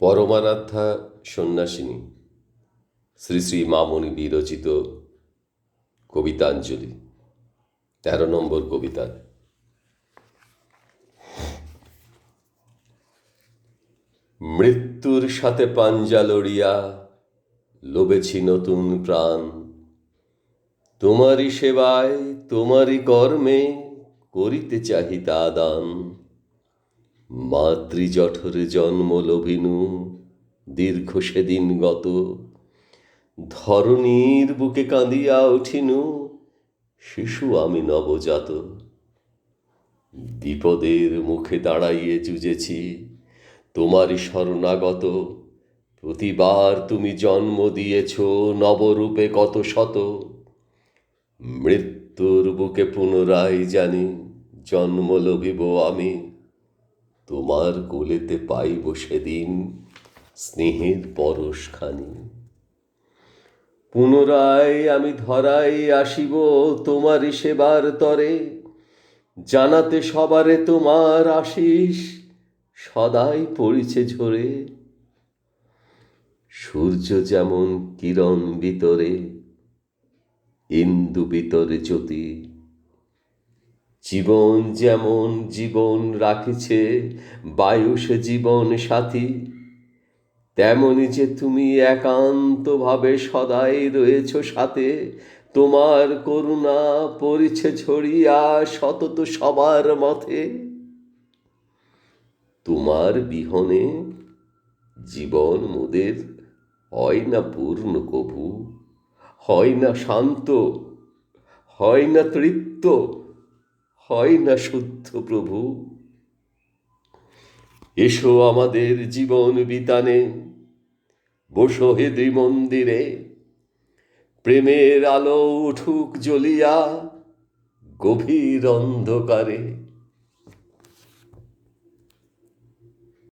পরমারাধ্যা সন্ন্যাসিনী, শ্রী শ্রী মামনি বিরচিত কবিতাঞ্জলি, তেরো নম্বর কবিতা। মৃত্যুর সাথে পাঞ্জা লড়িয়া লোবেছি নতুন প্রাণ। তোমারই সেবায়, তোমারই কর্মে করিতে চাহিতা দান। মাতৃজঠরে জন্ম লভিনু, দীর্ঘ সেদিন গত। ধরণীর বুকে কাঁদিয়া উঠিনু, শিশু আমি নবজাত। বিপদের মুখে দাঁড়াইয়ে জুজেছি তোমারই শরণাগত। প্রতিবার তুমি জন্ম দিয়েছ নবরূপে কত শত। মৃত্যুর বুকে পুনরায় জানি জন্ম লভিব আমি। তোমার কোলেতে পাইব সেদিন স্নেহের পরশখানি পুনরায় আমি ধরাই আসিব তোমারই সেবার তরে, জানাতে সবারে তোমার আশিস সদাই পড়িছে ঝরে। সূর্য যেমন কিরণ ভিতরে ইন্দু ভিতরে জ্যোতি জীবন যেমন জীবন রাখিছে, বায়ু সে জীবন সাথী। তেমনি যে তুমি একান্তভাবে সদাই রয়েছ সাথে, তোমার করুণা পরিছে ছড়িয়া সতত সবার মতে তোমার বিহনে জীবন মোদের হয় না পূর্ণ কভু, হয় না শান্ত, হয় না তৃপ্ত। হয় না শুদ্ধ প্রভু। এসো আমাদের জীবন বিতানে, বসো হেদি মন্দিরে। প্রেমের আলো উঠুক জ্বলিয়া, গভীর অন্ধকারে।